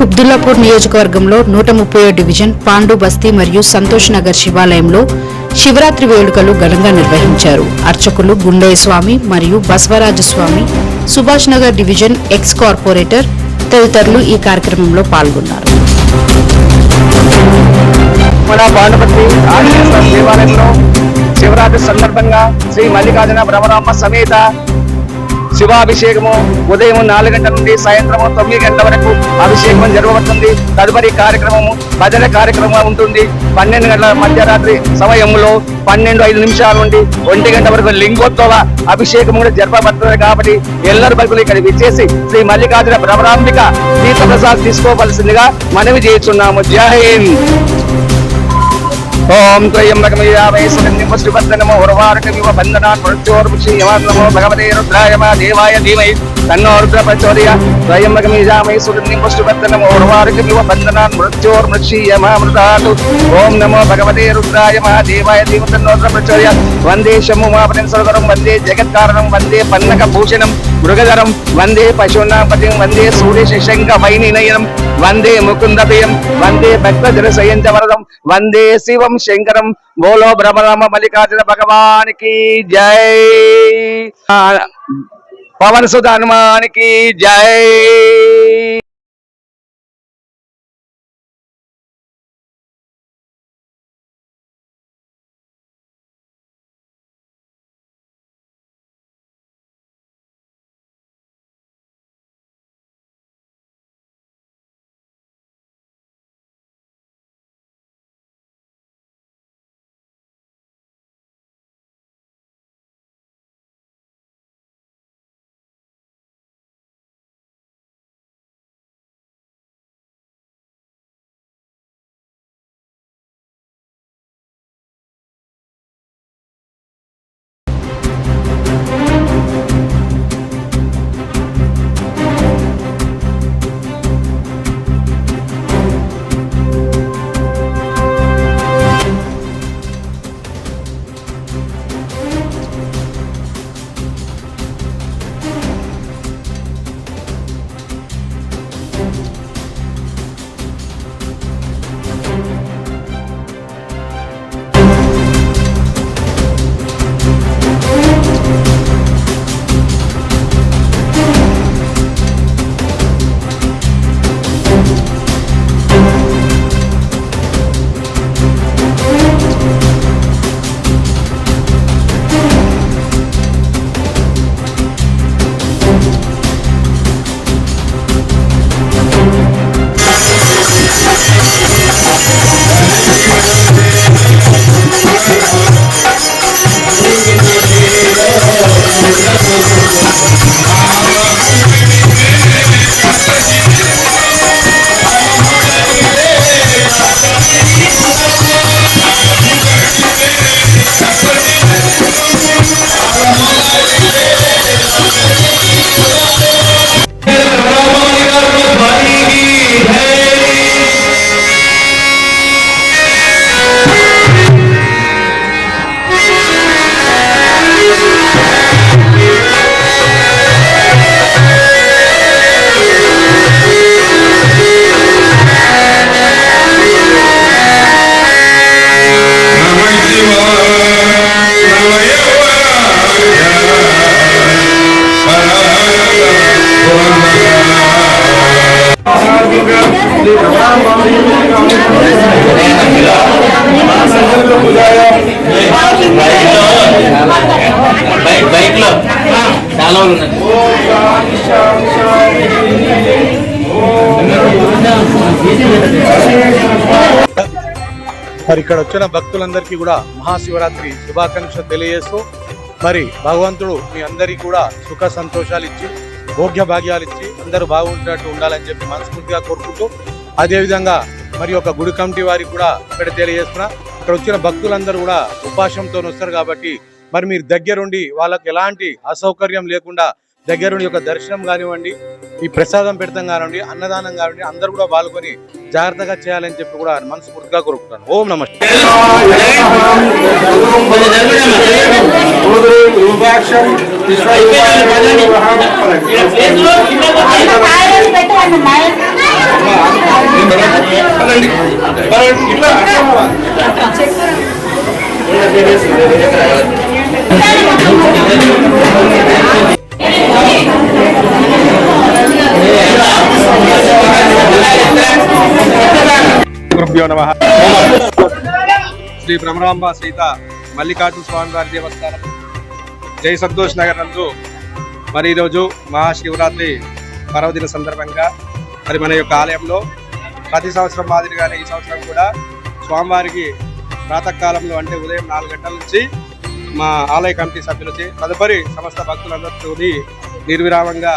కుబ్దుల్లాపూర్ నియోజకవర్గంలో నూట ముప్పై డివిజన్ పాండు బస్తీ మరియు సంతోష్ నగర్ శివాలయంలో శివరాత్రి వేడుకలు ఘనంగా నిర్వహించారు. అర్చకులు గుండయ్య స్వామి మరియు Basavaraju Swamy Subhash Nagar division ex corporator తదితరులు ఈ కార్యక్రమంలో పాల్గొన్నారు. మన పాండపతి ఆంజనేయ శివరాత్రి సందర్భంగా శ్రీ మల్లికార్జున భ్రమరామ సమేత శివాభిషేకము ఉదయం నాలుగు గంటల నుండి సాయంత్రం తొమ్మిది గంటల వరకు అభిషేకం జరగబడుతుంది. తదుపరి కార్యక్రమము భజన కార్యక్రమం ఉంటుంది. పన్నెండు గంటల మధ్యరాత్రి సమయంలో పన్నెండు ఐదు నిమిషాల నుండి ఒంటి గంట వరకు లింగోత్సవ అభిషేకం కూడా జరపబడుతుంది కాబట్టి ఎల్లరి భక్తులు ఇక్కడ విచ్చేసి శ్రీ మల్లికార్జున భ్రమరాంబిక తీర్థప్రసాద్ తీసుకోవలసిందిగా మనవి చేస్తున్నాము. జై హింద్. ఓం త్రయంబకమయావై ఉర్వారకమివ బంధనాన్ మృత్యోర్ముషి భగవతే రుద్రాయ మా దేవాయ ధీమై తన్నో రుద్ర ప్రచోదయ త్రయంబకమయావై ఉర్వారకమివ బంధనాన్ మృత్యోర్ముషి ఓం నమో భగవతే రుద్రాయ మా దేవాయ ధీమ తన్నో ప్రచోదయ వందే శము మాపతిం సర్వరం వందే జగత్కారణం వందే పన్నక భూషణం మృగధరం వందే పశూనాపతిం వందే సూర్య శశంక వైనినయనం వందే ముకుందభయం వందే భక్త జనసయంచ వరదం వందే శివం శంకరం బోలో భ్రమరామ మల్లికార్జున భగవానికి జై. పవన్ సుధ హనుమానికి జై. మరి ఇక్కడ వచ్చిన భక్తులందరికీ కూడా మహాశివరాత్రి శుభాకాంక్షలు తెలియజేస్తూ మరి భగవంతుడు మీ అందరికీ కూడా సుఖ సంతోషాలు ఇచ్చి భోగ్య భాగ్యాలు ఇచ్చి అందరూ బాగుంటున్నట్టు ఉండాలని చెప్పి మనస్ఫూర్తిగా కోరుకుంటూ అదేవిధంగా మరి ఒక గుడి కమిటీ వారికి కూడా ఇక్కడ తెలియజేస్తున్నా. ఇక్కడ వచ్చిన భక్తులందరూ కూడా ఉపాసంతో వస్తారు కాబట్టి మరి మీరు దగ్గరుండి వాళ్ళకి ఎలాంటి అసౌకర్యం లేకుండా దగ్గరుండి యొక్క దర్శనం కానివ్వండి ఈ ప్రసాదం పెడతాం కానివ్వండి అన్నదానం కానివ్వండి అందరూ కూడా పాల్గొని జాగ్రత్తగా చేయాలని చెప్పి కూడా మనస్ఫూర్తిగా కోరుకుంటాను ఓం నమస్తే గురుభ్యో నమ. శ్రీ భ్రమరాంబ సీత మల్లికార్జున స్వామి వారి దేవస్థానం. జై సంతోష్ నగర్ నందు మరి ఈరోజు మహాశివరాత్రి పర్వదిన సందర్భంగా మరి మన యొక్క ఆలయంలో ప్రతి సంవత్సరం మాదిరిగానే ఈ సంవత్సరం కూడా స్వామివారికి ప్రాతకాలంలో అంటే ఉదయం నాలుగు గంటల నుంచి మా ఆలయ కమిటీ సభ్యులచే తదుపరి సమస్త భక్తులందరితో నిర్విరామంగా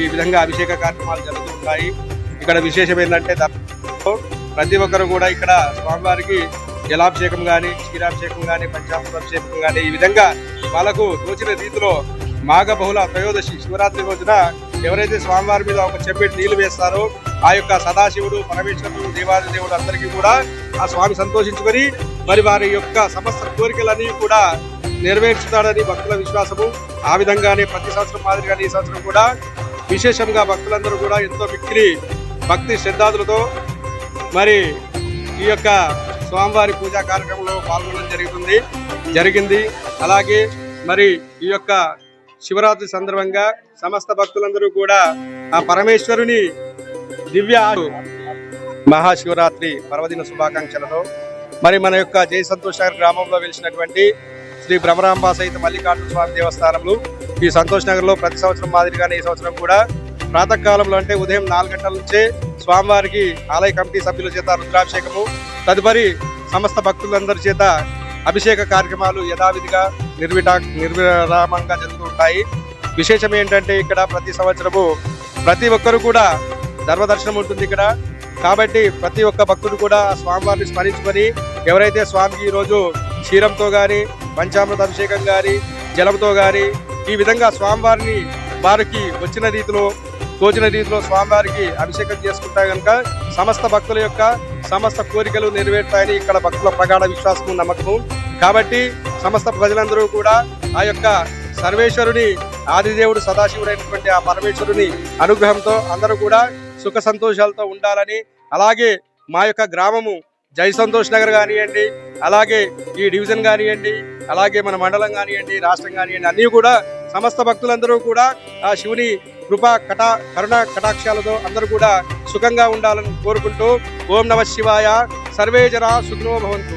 ఈ విధంగా అభిషేక కార్యక్రమాలు జరుగుతూ ఉంటాయి. ఇక్కడ విశేషం ఏంటంటే ప్రతి ఒక్కరు కూడా ఇక్కడ స్వామివారికి జలాభిషేకం కానీ క్షీరాభిషేకం కానీ పంచామృత కానీ ఈ విధంగా వాళ్ళకు తోచిన రీతిలో మాఘ బహుళ త్రయోదశి శివరాత్రి రోజున ఎవరైతే స్వామివారి మీద ఒక చెంబెట్టి నీళ్ళు వేస్తారో ఆ యొక్క సదాశివుడు పరమేశ్వరుడు దేవాది దేవుడు అందరికీ కూడా ఆ స్వామి సంతోషించుకొని మరి వారి యొక్క సమస్త కోరికలన్నీ కూడా నెరవేర్చుతాడని భక్తుల విశ్వాసము. ఆ విధంగానే ప్రతి సంవత్సరం మాదిరిగానే ఈ సంవత్సరం కూడా విశేషంగా భక్తులందరూ కూడా ఎంతో మిక్కిలి భక్తి శ్రద్ధాదులతో మరి ఈ యొక్క స్వామివారి పూజా కార్యక్రమంలో పాల్గొనడం జరుగుతుంది జరిగింది. అలాగే మరి ఈ యొక్క శివరాత్రి సందర్భంగా సమస్త భక్తులందరూ కూడా ఆ పరమేశ్వరుని దివ్య మహాశివరాత్రి పర్వదిన శుభాకాంక్షలతో మరి మన యొక్క జయ సంతోష్ నగర్ గ్రామంలో వెలిసినటువంటి శ్రీ భ్రమరాంబ సహిత మల్లికార్జున స్వామి దేవస్థానములు ఈ సంతోష్ నగర్లో ప్రతి సంవత్సరం మాదిరిగానే ఈ సంవత్సరం కూడా ప్రాతకాలంలో అంటే ఉదయం నాలుగు గంటల నుంచే స్వామివారికి ఆలయ కమిటీ సభ్యుల చేత రుద్రాభిషేకము తదుపరి సమస్త భక్తులందరి చేత అభిషేక కార్యక్రమాలు యథావిధిగా నిర్విటా నిర్విరామంగా జరుగుతూ ఉంటాయి. విశేషం ఏంటంటే ఇక్కడ ప్రతి సంవత్సరము ప్రతి ఒక్కరు కూడా ధర్మదర్శనం ఉంటుంది ఇక్కడ. కాబట్టి ప్రతి ఒక్క భక్తుడు కూడా స్వామివారిని స్మరించుకొని ఎవరైతే స్వామికి ఈరోజు క్షీరంతో కానీ పంచామృత అభిషేకం కానీ జలంతో కానీ ఈ విధంగా స్వామివారిని వారికి వచ్చిన రీతిలో తోచిన రీతిలో స్వామివారికి అభిషేకం చేసుకుంటా కనుక సమస్త భక్తుల యొక్క సమస్త కోరికలు నెరవేరుతాయని ఇక్కడ భక్తుల ప్రగాఢ విశ్వాసము నమ్మకము. కాబట్టి సమస్త ప్రజలందరూ కూడా ఆ యొక్క సర్వేశ్వరుని ఆదిదేవుడు సదాశివుడైనటువంటి ఆ పరమేశ్వరుని అనుగ్రహంతో అందరూ కూడా సుఖ సంతోషాలతో ఉండాలని అలాగే మా యొక్క గ్రామము జై సంతోష్ నగర్ కానివ్వండి అలాగే ఈ డివిజన్ కానివ్వండి అలాగే మన మండలం కానివ్వండి రాష్ట్రం కానివ్వండి అన్నీ కూడా సమస్త భక్తులందరూ కూడా ఆ శివుని కృపా కటా కరుణ కటాక్షాలతో అందరూ కూడా సుఖంగా ఉండాలని కోరుకుంటూ ఓం నమ శివాయ. సర్వేజరా సుఖనో భవంతు.